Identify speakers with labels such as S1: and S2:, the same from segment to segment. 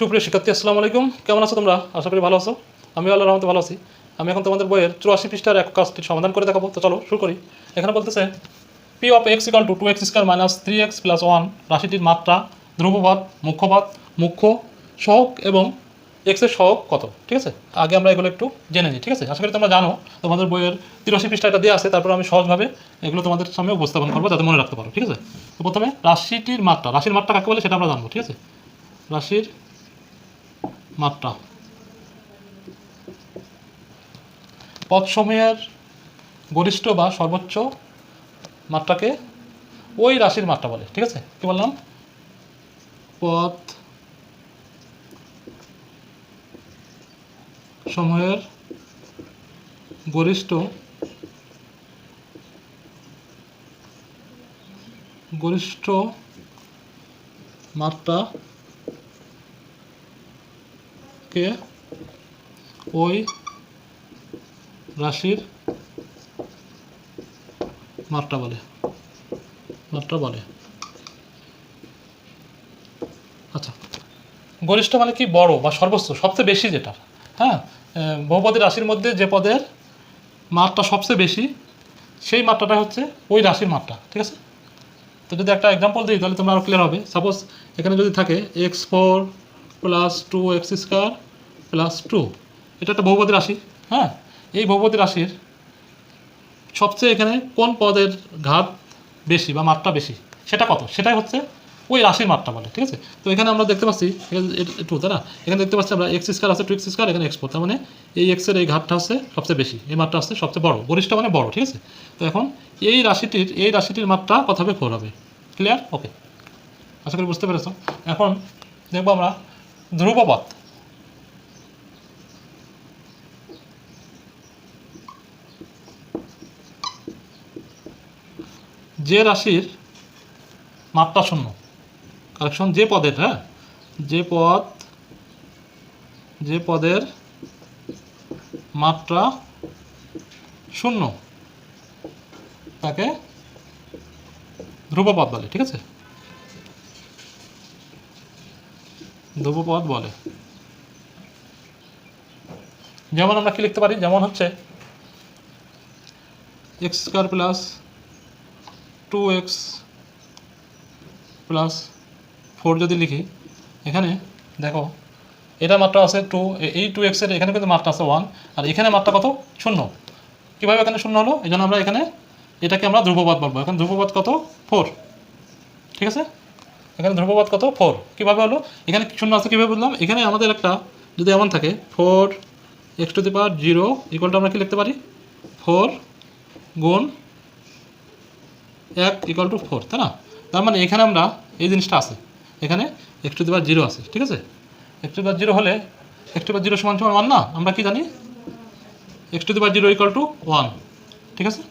S1: সুপ্রিয় শিক্ষার্থী, আসসালামু আলাইকুম। কেমন আছো তোমরা? আশা করি ভালো আছো। আমি আল্লাহ রহমতে ভালো আছি। আমি এখন তোমাদের বইয়ের চুরাশি পৃষ্ঠার এক কাজটি সমাধান করে দেখাবো। তো চলো, শুরু করি। এখানে বলতেছে P of X equal to two X square minus three X plus one রাশিটির মাত্রা, ধ্রুবপদ, মুখ্যপদ, মুখ্য সহক এবং এক্সের সহক কত? ঠিক আছে? আগে আমরা এগুলো একটু জেনে নিই, ঠিক আছে? আশা করি তোমরা জানো, তোমাদের বইয়ের তিরাশি পৃষ্ঠা এটা দেওয়া আছে, তারপর আমি সহজভাবে এগুলো তোমাদের সামনে উপস্থাপন করব, যাতে মনে রাখতে পারো, ঠিক আছে? তো প্রথমে রাশিটির মাত্রা, রাশির মাত্রা কাকে বলে সেটা আমরা জানব, ঠিক আছে? রাশির মাত্রা পদসমূহের গরিষ্ঠ বা সর্বোচ্চ মাত্রাকে ওই রাশির মাত্রা বলে, ঠিক আছে? কি বললাম? পথ সময়ের গরিষ্ঠ গরিষ্ঠ মাত্রা কে? ওই রাশির মাত্রা বলে। মাত্রা বলে। আচ্ছা গরিষ্ঠ মানে কি বড় বা সর্বোচ্চ সবচেয়ে বেশি যেটা হ্যাঁ? আহ, বহুপদী রাশির মধ্যে যে পদের মাত্রা সবচেয়ে বেশি সেই মাত্রাটা হচ্ছে ওই রাশির মাত্রা ঠিক আছে? তো যদি একটা এক্সাম্পল দিই তাহলে তোমরা আরও ক্লিয়ার হবে। সাপোজ এখানে যদি থাকে X four plus two X square plus two এটা একটা বহুপদী রাশি হ্যাঁ? এই বহুপদী রাশির সবচেয়ে এখানে কোন পদের ঘাত বেশি বা মাত্রা বেশি? সেটা কত? সেটাই হচ্ছে ওই রাশির মাত্রা বলে, ঠিক আছে? তো এখানে আমরা দেখতে পাচ্ছি টু তাই না? এখানে দেখতে পাচ্ছি আমরা এক্স স্কোয়ার আছে টু এক্স স্কোয়ার এখানে এক্স ফোর তার মানে এই এক্সের এই ঘাটটা হচ্ছে সবচেয়ে বেশি, এই মাত্রা হচ্ছে সবচেয়ে বড় গরিষ্ঠ মানে বড়, ঠিক আছে? তো এখন এই রাশিটির এই রাশিটির মাত্রা কত হবে? ফোর হবে। ক্লিয়ার ওকে আশা করি বুঝতে পেরেছ। এখন দেখব আমরা ধ্রুবপথ যে রাশির মাত্রা শূন্য। কারেকশন যে পদের হ্যাঁ? যে পদ, যে পদের মাত্রা শূন্য। তাকে ধ্রুবপদ বলে, ঠিক আছে? ধ্রুবপদ বলে। যেমন আমরা কি লিখতে পারি? যেমন হচ্ছে X square plus two X plus four যদি লিখি, এখানে দেখো, এটা মাত্রা আছে টু এই টু এক্সের এখানে কিন্তু মাত্রা আছে ওয়ান আর এখানে মাত্রা কত? শূন্য। কীভাবে এখানে শূন্য হলো? এই আমরা এখানে এটাকে আমরা ধ্রুবপদ বলব। এখানে ধ্রুবপদ কত? ফোর ঠিক আছে? এখানে ধ্রুবপদ কত? ফোর কীভাবে হলো? এখানে শূন্য আছে, কীভাবে বুঝলাম এখানে আমাদের একটা যদি এমন থাকে four X to the power zero ইকুয়ালটা আমরা কি লিখতে পারি? ফোর গুণ এক ইকুয়াল টু ফোর তাই না? তার মানে এখানে আমরা এই জিনিসটা আছে। এখানে X to the power zero আছে, ঠিক আছে? X to the power zero হলে X to the power zero সমান সমান ওয়ান না? আমরা কি জানি? X to the power zero equal to one ঠিক আছে?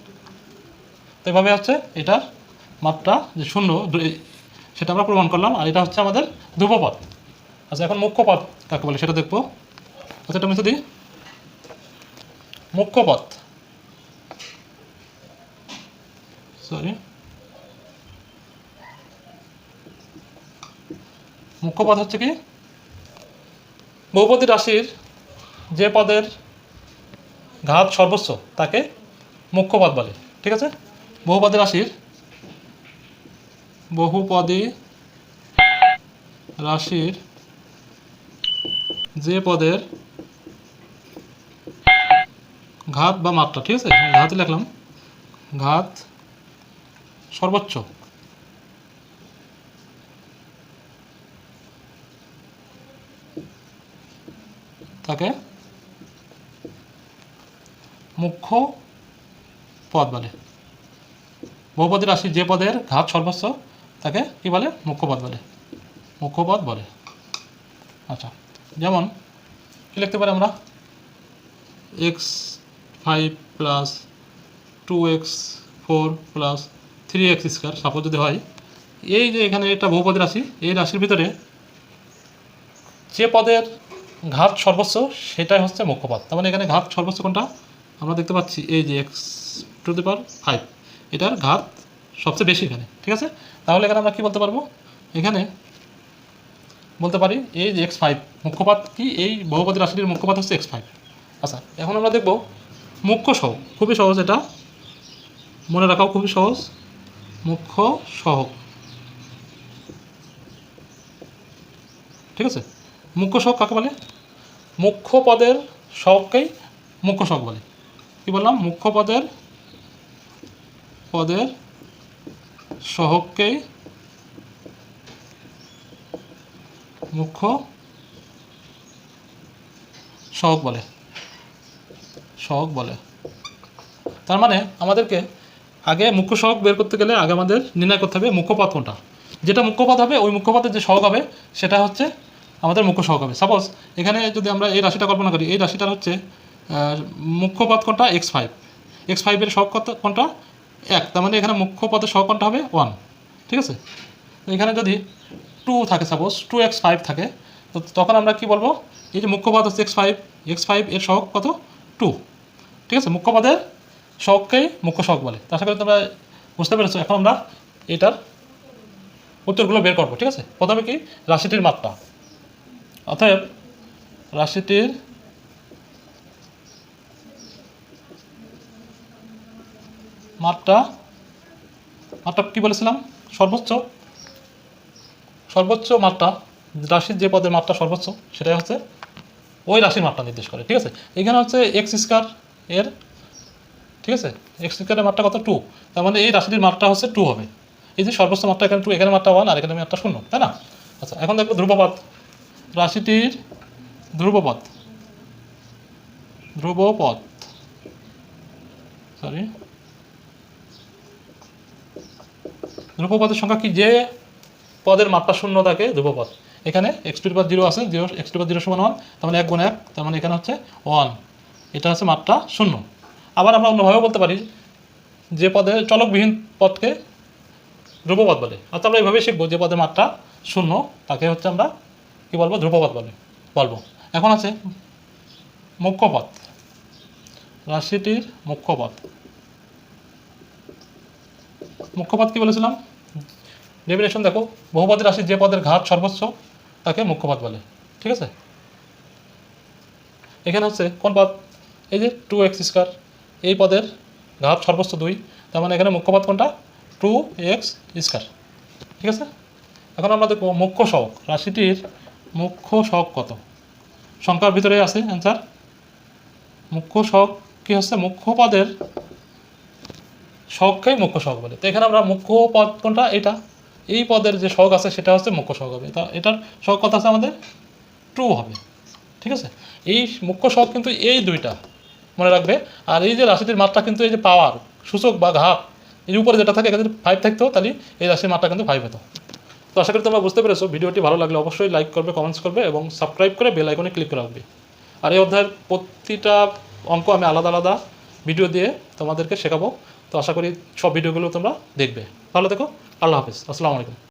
S1: তো এভাবে হচ্ছে এটার মাত্রা যে শূন্য সেটা আমরা প্রমাণ করলাম, আর এটা হচ্ছে আমাদের ধ্রুবপদ। আচ্ছা এখন মুখ্য পদ কাকে বলে সেটা দেখব। আচ্ছা এটা দিই। মুখ্য পদ সরি মুখ্য পদ হচ্ছে কি? বহুপদী রাশির যে পদের ঘাত সর্বোচ্চ, তাকে মুখ্য বলে, ঠিক আছে? বহুপদী রাশির বহুপদী রাশির যে পদের ঘাত বা মাত্রা, ঠিক আছে? ঘাত লিখলাম, ঘাত সর্বোচ্চ। তাকে মুখ্য পদ বলে। বহুপদী রাশি যে পদের ঘাত সর্বোচ্চ তাকে কি বলে? মুখ্য পদ বলে। মুখ্য পদ বলে। আচ্ছা যেমন, কি লিখতে পারি আমরা? X five plus two X four plus three X square suppose যদি হয়, এই যে এখানে একটা বহুপদী রাশি, এই রাশির ভিতরে যে পদের ঘাত সর্বোচ্চ সেটাই হচ্ছে মুখ্য পদ তার মানে এখানে ঘাত সর্বোচ্চ কোনটা? আমরা দেখতে পাচ্ছি, এই যে X to the power five এটার ঘাত সবচেয়ে বেশি এখানে, ঠিক আছে? তাহলে এখানে আমরা কি বলতে পারব? এখানে বলতে পারি এই যে এক্স ফাইভ, মুখ্যপাত কি? এই বহুপদী রাশিটির মুখ্যপাত হচ্ছে এক্স ফাইভ। আচ্ছা এখন আমরা দেখব মুখ্য সহগ খুবই সহজ এটা। মনে রাখাও খুবই সহজ। মুখ্য সহগ ঠিক আছে? মুখ্য সহগ কাকে বলে? মুখ্য পদের সহগকেই মুখ্য সহগ বলে। কি বললাম? মুখ্য পদের পদের সহগকেই মুখ্য সহক বলে সহগ বলে। তার মানে আমাদেরকে আগে মুখ্য সহগ বের করতে গেলে আগে আমাদের নির্ণয় করতে হবে মুখ্যপদ কোনটা। যেটা মুখ্যপদ হবে ওই মুখ্যপদের যে সহক হবে সেটা হচ্ছে আমাদের মুখ্য সহগ হবে। সাপোজ এখানে যদি আমরা এই রাশিটা কল্পনা করি এই রাশিটা হচ্ছে আহ, মুখ্যপদ কোনটা? এক্স ফাইভ এক্স ফাইভের সহগ কত কোনটা? এক, তার মানে এখানে মুখ্য পদের সহগ কোনটা হবে ওয়ান ঠিক আছে? এখানে যদি টু থাকে সাপোজ টু এক্স ফাইভ থাকে, তো তখন আমরা কি বলব? এই যে মুখ্য পদ হচ্ছে এক্স ফাইভ এক্স ফাইভ এর সহগ কত? টু ঠিক আছে? মুখ্য পদের সহগকেই মুখ্য সহগ বলে। তো আশা করি তোমরা বুঝতে পেরেছ, এখন আমরা এটার উত্তরগুলো বের করব, ঠিক আছে? প্রথমে কি? রাশিটির মাত্রা। অতএব রাশিটির মাত্রা মাত্রা কি বলেছিলাম? সর্বোচ্চ? সর্বোচ্চ মাত্রা রাশির যে পদের মাত্রা সর্বোচ্চ, সেটাই হচ্ছে ওই রাশির মাত্রা নির্দেশ করে, ঠিক আছে? এখানে হচ্ছে এক্স স্কোয়ার এর, ঠিক আছে? এক্স স্কোয়ারের মাত্রা কত? টু তার মানে এই রাশিটির মাত্রা হচ্ছে টু হবে। এই যে সর্বোচ্চ মাত্রা এখানে টু এখানে মাত্রা ওয়ান আর এখানে মাত্রা শূন্য, তাই না? আচ্ছা এখন দেখব ধ্রুবপদ। রাশিটির ধ্রুবপদ। ধ্রুবপদ। সরি ধ্রুবপদের সংখ্যা কি? যে পদের মাত্রা শূন্য থাকে ধ্রুবপদ। এখানে এক্স টু পাওয়ার জিরো আছে zero X to power zero সমান ওয়ান তার মানে এক গুণ এক, তার মানে এখানে হচ্ছে ওয়ান এটা হচ্ছে মাত্রা শূন্য। আবার আমরা অন্যভাবেও বলতে পারি, যে পদে চলকবিহীন পদকে ধ্রুবপদ বলে। অর্থাৎ আমরা এইভাবে শিখব যে পদের মাত্রা শূন্য, তাকে হচ্ছে আমরা কি বলব? ধ্রুবপদ বলে, বলব। এখন আছে মুখ্যপদ রাশিটির মুখ্যপদ মুখ্যপদ কি বলেছিলাম? ডেফিনেশন দেখো বহুপদী রাশির যে পদের ঘাত সর্বোচ্চ, তাকে মুখ্যপদ বলে। ঠিক আছে? এখানে হচ্ছে কোন পদ? এই যে টু এক্স স্কোয়ার এই পদের ঘাত সর্বোচ্চ দুই, তার মানে এখানে মুখ্যপদ কোনটা? টু এক্স স্কোয়ার ঠিক আছে? এখন আমরা দেখব মুখ্য সহক, রাশিটির মুখ্য সহক কত? সংখ্যার ভিতরে আছে অ্যান্সার মুখ্য সহক কি হচ্ছে? মুখ্য পদের সহগকেই মুখ্য সহগ বলে। তো এখানে আমরা মুখ্য পদ কোনটা? এটা। এই পদের যে শখ আছে, সেটা হচ্ছে মুখ্য শখ হবে। তা এটার শখ কথা আছে আমাদের? টু হবে। ঠিক আছে? এই মুখ্য শখ কিন্তু এই দুইটা মনে রাখবে। আর এই যে রাশিটির মাত্রা কিন্তু এই যে পাওয়ার সূচক বা ঘাত, এর উপরে যেটা থাকে এখানে ফাইভ থাকতো, তাহলে এই রাশির মাত্রা কিন্তু ফাইভ হতো। তো আশা করি তোমরা বুঝতে পেরেছ। ভিডিওটি ভালো লাগলে অবশ্যই লাইক করবে কমেন্টস করবে এবং সাবস্ক্রাইব করে বেল আইকনে ক্লিক করে রাখবে। আর এই অধ্যায়ের প্রতিটা অঙ্ক আমি আলাদা আলাদা ভিডিও দিয়ে তোমাদেরকে শেখাবো। তো আশা করি সব ভিডিওগুলো তোমরা দেখবে। ভালো থেকো আল্লাহ হাফিজ। আসসালামু আলাইকুম।